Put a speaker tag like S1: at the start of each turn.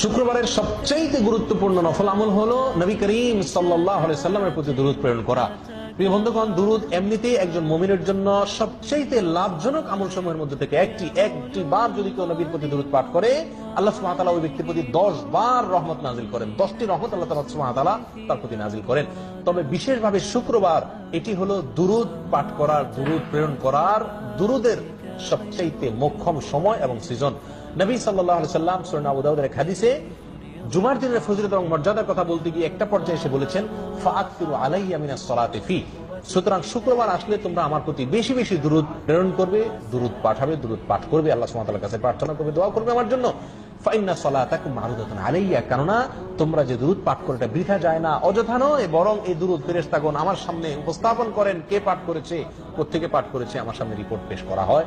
S1: শুক্রবারের সবচাইতে গুরুত্বপূর্ণ নফল আমল হলো নবী করিম সাল্লামের প্রতি দুরুদ প্রেরণ করা। এমনিতেই একজন জন্য সবচাইতে লাভজনক সময়ের মধ্যে থেকে একটি। যদি কেউ নবীর প্রতি পাঠ করে প্রতি রহমত করেন। দশটি রহমত তার প্রতি করেন। তবে বিশেষভাবে শুক্রবার এটি হলো দুরুদ পাঠ করার, দুরুদ প্রেরণ করার দুরুদের সবচাইতে মোক্ষম সময় এবং সিজন। নবী সাল্লাম সুরনা উদাউদের এক হাদিসে জুমার দিনের ফজিলত এবং মর্যাদার কথা বলতে গিয়ে একটা পর্যায়ে এসে বলেছেন ফাআতিরু সুতরাং শুক্রবার আসলে তোমরা আমার প্রতি বেশি বেশি দূরত প্রেরণ করবে দূরত পাঠাবে দূরত পাঠ করবে, আল্লাহ তাআলার কাছে প্রার্থনা করবে, দোয়া করবে আমার জন্য। কেননা, তোমরা যে পাঠ করে বৃথা যায় না, অযথা নয়, বরং এই আমার সামনে উপস্থাপন করেন। কে পাঠ করেছে? কোত্থেকে পাঠ করেছে? আমার সামনে রিপোর্ট পেশ করা হয়।